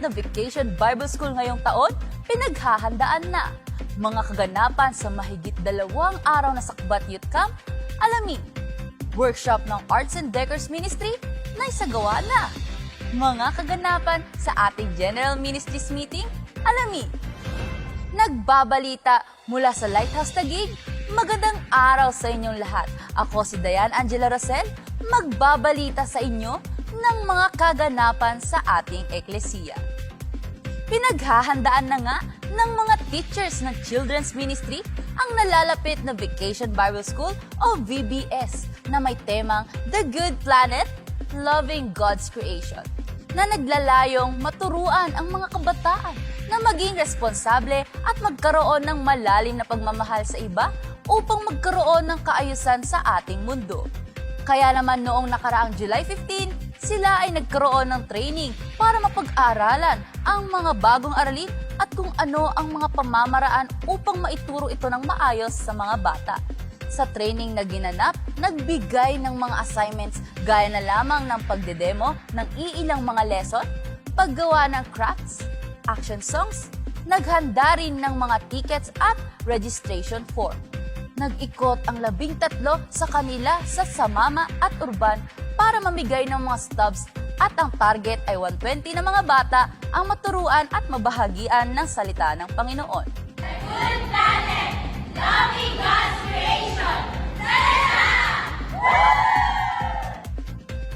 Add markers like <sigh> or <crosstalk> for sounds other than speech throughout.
na Vacation Bible School ngayong taon, pinaghahandaan na. Mga kaganapan sa mahigit dalawang araw na Sakbat Youth Camp, alamin. Workshop ng Arts and Decors Ministry na isagawa na. Mga kaganapan sa ating General Ministries meeting, alamin. Nagbabalita mula sa Lighthouse Tagig, magandang araw sa inyong lahat. Ako si Dayan Angela Rosel, magbabalita sa inyo ng mga kaganapan sa ating eklesiya. Pinaghahandaan na nga ng mga teachers ng Children's Ministry ang nalalapit na Vacation Bible School o VBS na may temang The Good Planet, Loving God's Creation na naglalayong maturuan ang mga kabataan na maging responsable at magkaroon ng malalim na pagmamahal sa iba upang magkaroon ng kaayusan sa ating mundo. Kaya naman noong nakaraang July 15, sila ay nagkaroon ng training para mapag-aralan ang mga bagong aralin at kung ano ang mga pamamaraan upang maituro ito ng maayos sa mga bata. Sa training na ginanap, nagbigay ng mga assignments gaya na lamang ng pagdedemo ng iilang mga lesson, paggawa ng crafts, action songs, naghanda rin ng mga tickets at registration form. Nag-ikot ang labing tatlo sa kanila sa Samama at Urban para mamigay ng mga stubs at ang target ay 120 na mga bata ang maturuan at mabahagian ng salita ng Panginoon.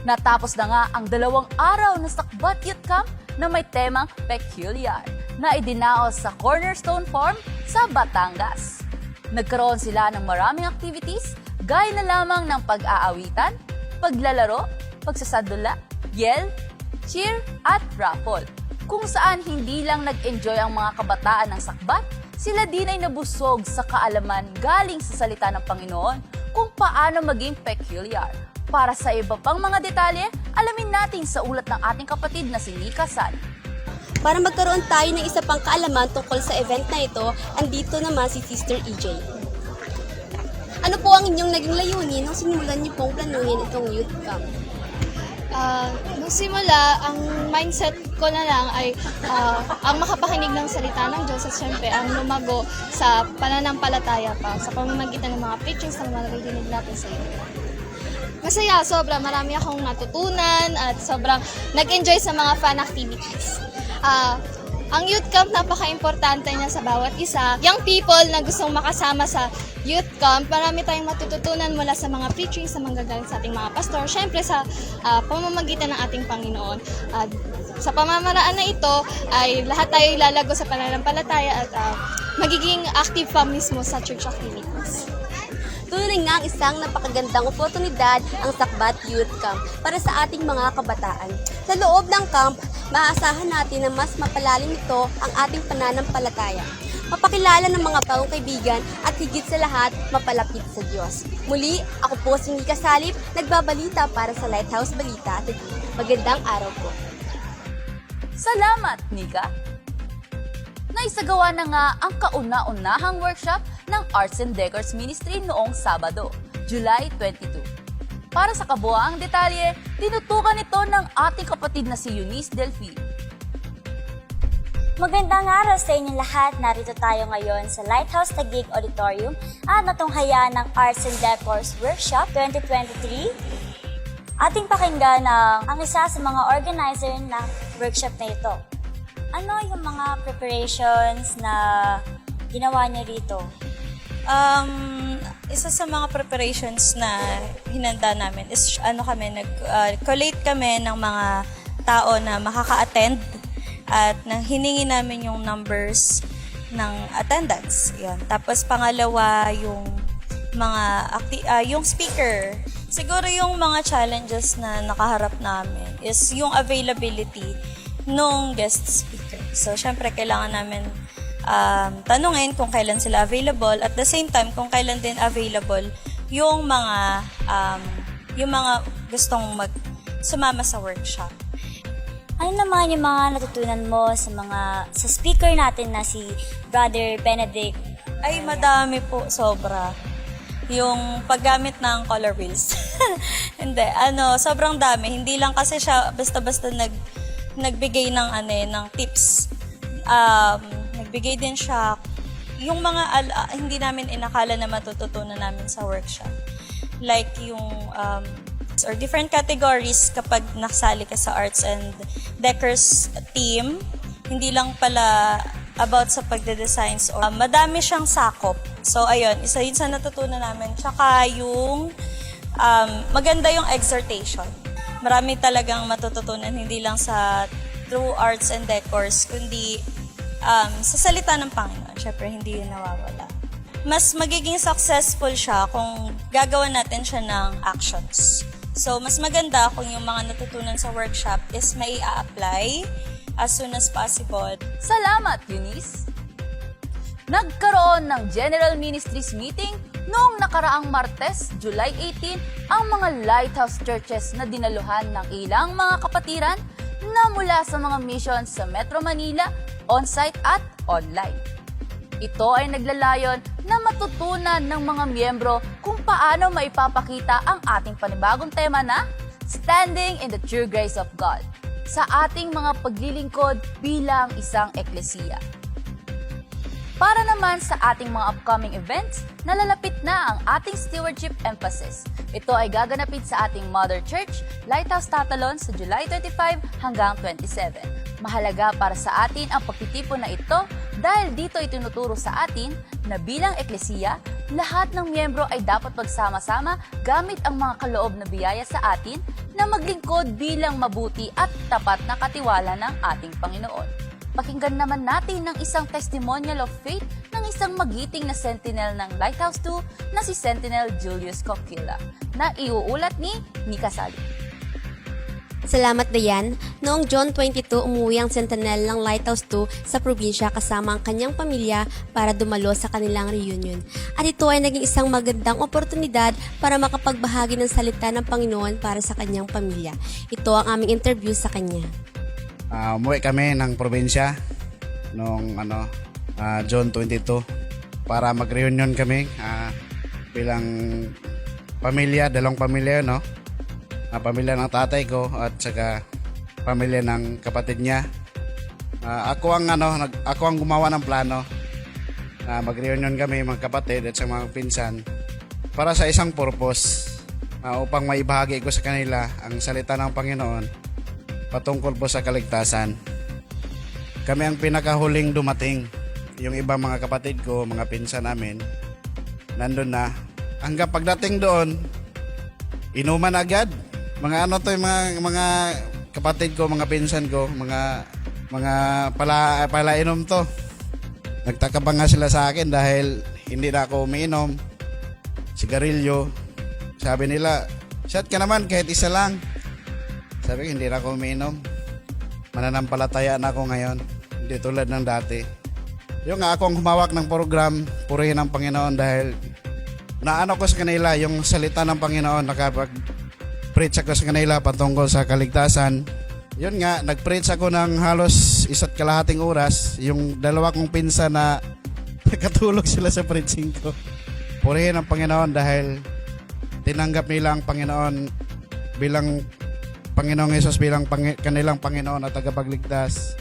Natapos na nga ang dalawang araw na Sakbat Youth Camp na may temang peculiar na idinaos sa Cornerstone Farm sa Batangas. Nagkaroon sila ng maraming activities gaya na lamang ng pag-aawitan, paglalaro, pagsasadula, yell, cheer at raffle. Kung saan hindi lang nag-enjoy ang mga kabataan ng sakbat, sila din ay nabusog sa kaalaman galing sa salita ng Panginoon kung paano maging peculiar. Para sa iba pang mga detalye, alamin natin sa ulat ng ating kapatid na si Nika San. Para magkaroon tayo ng isa pang kaalaman tungkol sa event na ito, andito naman si Sister EJ. Ano po ang inyong naging layunin nung sinimulan niyo pong planuhin itong youth camp? Ah, nung simula, ang mindset ko na lang ay ah, ang makapakinig ng salita ng Diyos at syempre ang lumago sa pananampalataya pa sa pamamagitan ng mga preachings na maririnig natin sa iyo. Masaya, sobra. Marami akong natutunan at sobrang nag-enjoy sa mga fun activities. Ah, ang youth camp, napaka-importante niya sa bawat isa. Young people na gustong makasama sa youth camp, marami tayong matututunan mula sa mga preaching sa manggagaling sa ating mga pastor. Siyempre sa ah, pamamagitan ng ating Panginoon. At sa pamamaraan na ito ay lahat tayo ilalago sa pananampalataya at ah, magiging active pa mismo sa church activities. Tunay nga ang isang napakagandang oportunidad ang Sakbat Youth Camp para sa ating mga kabataan. Sa loob ng camp, maaasahan natin na mas mapalalim ito ang ating pananampalataya. Mapakilala ng mga bagong kaibigan at higit sa lahat, mapalapit sa Diyos. Muli, ako po si Nika Salip, nagbabalita para sa Lighthouse Balita at Magandang araw po. Salamat, Nika! Naisagawa na nga ang kauna-unahang workshop ng Arts and Decors Ministry noong Sabado, July 22. Para sa kabuaang detalye, tinutukan ito ng ating kapatid na si Eunice Delphi. Magandang araw sa inyong lahat. Narito tayo ngayon sa Lighthouse Taguig Auditorium at natunghayan ng Arts and Decors Workshop 2023. Ating pakinggan ang, ang isa sa mga organizer ng workshop na ito. Ano yung mga preparations na ginawa niyo rito? Um, isa sa mga preparations na hinanda namin is ano kami, nag-collate kami ng mga tao na makaka-attend at nang hiningi namin yung numbers ng attendance. Yan. Tapos pangalawa yung mga acti- ah, yung speaker. Siguro yung mga challenges na nakaharap namin is yung availability nung guest speaker. So, syempre, kailangan namin um, tanungin kung kailan sila available at the same time kung kailan din available yung mga um, yung mga gustong mag sumama sa workshop. Ano naman yung mga natutunan mo sa mga sa speaker natin na si Brother Benedict? Ay, madami po, sobra. Yung paggamit ng color wheels. <laughs> Hindi, ano, sobrang dami. Hindi lang kasi siya basta-basta nag nagbigay ng ano eh, ng tips. Um, nagbigay din siya yung mga al- ah, hindi namin inakala na matututunan namin sa workshop. Like yung um, or different categories kapag nakasali ka sa arts and decors team, hindi lang pala about sa pagde-designs or um, madami siyang sakop. So ayun, isa yun sa natutunan namin. Tsaka yung um, maganda yung exhortation. Marami talagang matututunan hindi lang sa through arts and decors, kundi um, sa salita ng Panginoon. Syempre, hindi yun nawawala. Mas magiging successful siya kung gagawa natin siya ng actions. So, mas maganda kung yung mga natutunan sa workshop is may apply as soon as possible. Salamat, Eunice! Nagkaroon ng General Ministries meeting noong nakaraang Martes, July 18, ang mga lighthouse churches na dinaluhan ng ilang mga kapatiran na mula sa mga missions sa Metro Manila, on-site at online. Ito ay naglalayon na matutunan ng mga miyembro kung paano maipapakita ang ating panibagong tema na Standing in the True Grace of God sa ating mga paglilingkod bilang isang eklesiya. Para naman sa ating mga upcoming events, nalalapit na ang ating stewardship emphasis. Ito ay gaganapin sa ating Mother Church, Lighthouse Tatalon sa July 25 hanggang 27. Mahalaga para sa atin ang pagtitipon na ito dahil dito itinuturo sa atin na bilang eklesiya, lahat ng miyembro ay dapat magsama-sama gamit ang mga kaloob na biyaya sa atin na maglingkod bilang mabuti at tapat na katiwala ng ating Panginoon. Pakinggan naman natin ng isang testimonial of faith ng isang magiting na sentinel ng Lighthouse 2 na si Sentinel Julius Coquilla na iuulat ni Mika Sali. Salamat Dayan. Noong John 22, umuwi ang sentinel ng Lighthouse 2 sa probinsya kasama ang kanyang pamilya para dumalo sa kanilang reunion. At ito ay naging isang magandang oportunidad para makapagbahagi ng salita ng Panginoon para sa kanyang pamilya. Ito ang aming interview sa kanya. Ah, umuwi kami ng probinsya noong ano, ah, June 22 para mag-reunion kami ah, bilang pamilya, dalawang pamilya, no? Ah, pamilya ng tatay ko at saka pamilya ng kapatid niya. Ah, ako ang ano, nag, ako ang gumawa ng plano. na mag-reunion kami mga kapatid at sa mga pinsan para sa isang purpose ah, upang maibahagi ko sa kanila ang salita ng Panginoon patungkol po sa kaligtasan. Kami ang pinakahuling dumating. Yung ibang mga kapatid ko, mga pinsan namin, nandun na. Hanggang pagdating doon, inuman agad. Mga ano to yung mga, mga kapatid ko, mga pinsan ko, mga mga pala, palainom to. Nagtaka pa nga sila sa akin dahil hindi na ako umiinom. Sigarilyo. Sabi nila, shot ka naman kahit isa lang. Sabi ko, hindi na ako umiinom. Mananampalataya na ako ngayon. Hindi tulad ng dati. Yung nga ako ang humawak ng program, purihin ang Panginoon dahil naano ko sa kanila yung salita ng Panginoon nakapag preach ako sa kanila patungkol sa kaligtasan. Yun nga, nag-preach ako ng halos isa't kalahating oras. Yung dalawa kong pinsa na <laughs> nakatulog sila sa preaching ko. Purihin ang Panginoon dahil tinanggap nila ang Panginoon bilang Panginoong Yesus bilang pangi- kanilang Panginoon at tagapagligtas.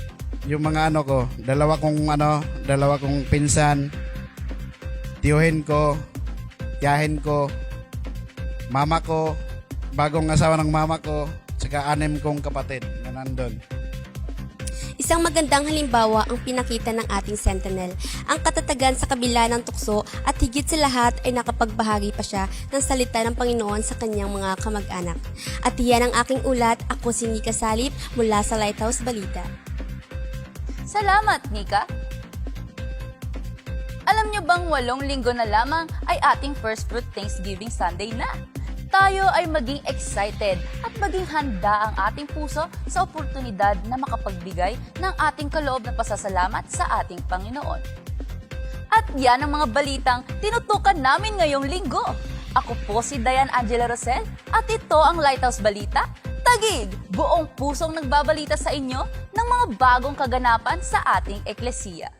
Yung mga ano ko, dalawa kong ano, dalawa kong pinsan, tiyuhin ko, tiyahin ko, mama ko, bagong asawa ng mama ko, saka anim kong kapatid na nandun. Isang magandang halimbawa ang pinakita ng ating Sentinel. Ang katatagan sa kabila ng tukso at higit sa lahat ay nakapagbahagi pa siya ng salita ng Panginoon sa kanyang mga kamag-anak. At iyan ang aking ulat. Ako si Nika Salip mula sa Lighthouse Balita. Salamat, Mika! Alam niyo bang walong linggo na lamang ay ating First Fruit Thanksgiving Sunday na? Tayo ay maging excited at maging handa ang ating puso sa oportunidad na makapagbigay ng ating kaloob na pasasalamat sa ating Panginoon. At yan ang mga balitang tinutukan namin ngayong linggo. Ako po si Diane Angela Rosel at ito ang Lighthouse Balita. Tagig! Buong pusong nagbabalita sa inyo ng mga bagong kaganapan sa ating eklesiya.